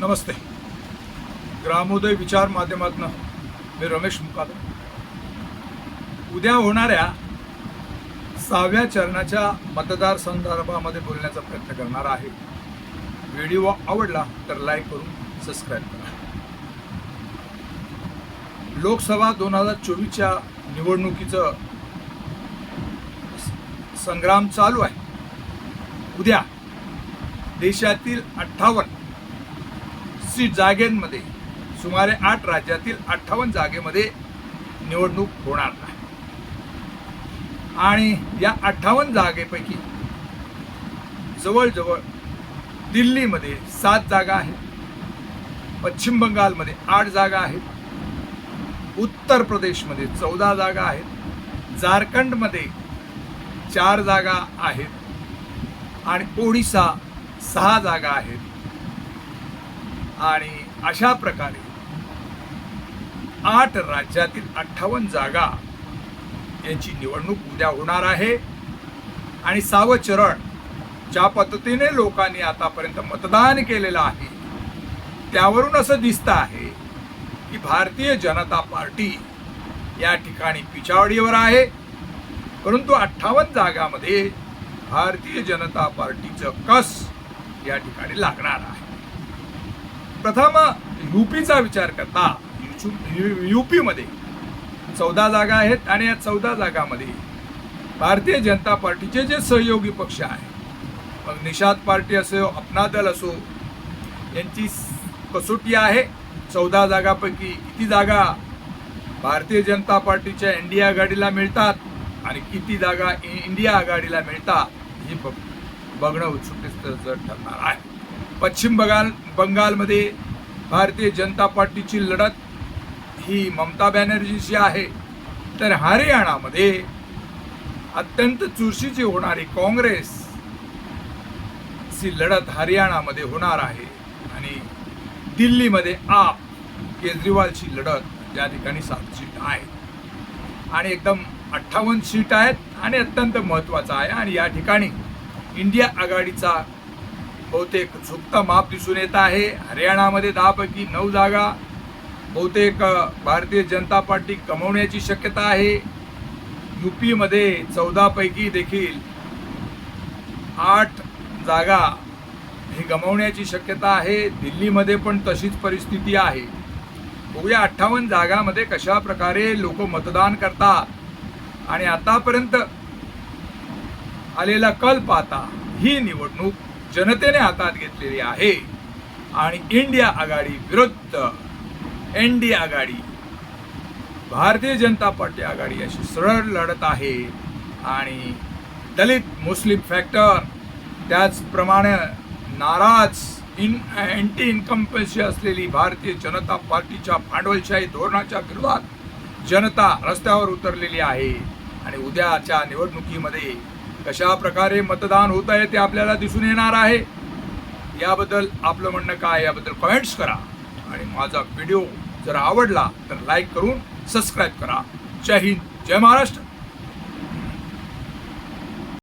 नमस्ते ग्रामोदय विचार माध्यमातून मी रमेश मुकादम उद्या होणाऱ्या सहाव्या चरणाच्या मतदार संदर्भामध्ये बोलण्याचा प्रयत्न करणार आहे व्हिडिओ आवडला तर लाईक करून सबस्क्राईब करा लोकसभा दोन हजार चोवीसच्या निवडणुकीचं संग्राम चालू आहे. उद्या देशातील अठ्ठावन्न सीट जागेमध्ये सुमारे आठ राज्यातील अठ्ठावन्न जागेमध्ये निवडणूक होणार आहे आणि या अठ्ठावन्न जागेपैकी जवळजवळ दिल्लीमध्ये सात जागा आहेत पश्चिम बंगालमध्ये आठ जागा आहेत उत्तर प्रदेशमध्ये चौदा जागा आहेत झारखंडमध्ये चार जागा आहेत आणि ओडिसा सहा जागा आहेत. आणि अशा प्रकारे आठ राज्यातील अठ्ठावन्न जागा यांची निवडणूक उद्या होणार आहे. आणि सावं चरण ज्या पद्धतीने लोकांनी आतापर्यंत मतदान केलेलं आहे त्यावरून असं दिसतं आहे की भारतीय जनता पार्टी या ठिकाणी पिछावडीवर आहे. परंतु अठ्ठावन्न जागामध्ये भारतीय जनता पार्टीचं कस या ठिकाणी लागणार आहे. प्रथम युपीचा विचार करता. युपीमध्ये चौदा जागा आहेत आणि या चौदा जागामध्ये भारतीय जनता पार्टीचे जे सहयोगी पक्ष आहेत मग निषाद पार्टी असो अपना दल असो यांची कसोटी आहे. चौदा जागापैकी किती जागा भारतीय जनता पार्टीच्या इंडिया आघाडीला मिळतात आणि किती जागा इंडिया आघाडीला मिळतात हे बघ बघणं उत्सुकतेचं ठरणार आहे. पश्चिम बंगाल बंगालमध्ये भारतीय जनता पार्टीची लढत ही ममता बॅनर्जीची आहे. तर हरियाणामध्ये अत्यंत चुरशीची होणारी काँग्रेस ची लढत हरियाणामध्ये होणार आहे. आणि दिल्लीमध्ये आप केजरीवालची लढत या ठिकाणी सात सीट आहे आणि एकदम अठ्ठावन्न सीट आहेत आणि अत्यंत महत्त्वाचं आहे. आणि या ठिकाणी इंडिया आघाडीचा बहुतेक झुकता माप दिसून येत आहे. हरियाणामध्ये दहापैकी नऊ जागा बहुतेक भारतीय जनता पार्टी कमवण्याची शक्यता आहे. युपीमध्ये चौदापैकी देखील आठ जागा ही गमावण्याची शक्यता आहे. दिल्लीमध्ये पण तशीच परिस्थिती आहे. बघूया अठ्ठावन्न जागामध्ये कशा प्रकारे लोक मतदान करतात. आणि आतापर्यंत आलेला कल पाहता ही निवडणूक जनतेने हातात घेतलेली आहे. आणि इंडिया आघाडी विरुद्ध एन डी आघाडी भारतीय जनता पार्टी आघाडी अशी सरळ लढत आहे. आणि दलित मुस्लिम फॅक्टर त्याचप्रमाणे नाराज इन अँटी इन्कम्पन्सी असलेली भारतीय जनता पार्टीच्या भांडवलशाही धोरणाच्या विरोधात जनता रस्त्यावर उतरलेली आहे. आणि उद्याच्या निवडणुकीमध्ये कशा प्रकारे मतदान होत आहे ते आपल्याला दिसून येणार आहे. याबद्दल आपलं म्हणणं काय याबद्दल कमेंट्स करा. आणि माझा व्हिडिओ जर आवडला तर लाईक करून सबस्क्राईब करा. जय हिंद जय महाराष्ट्र.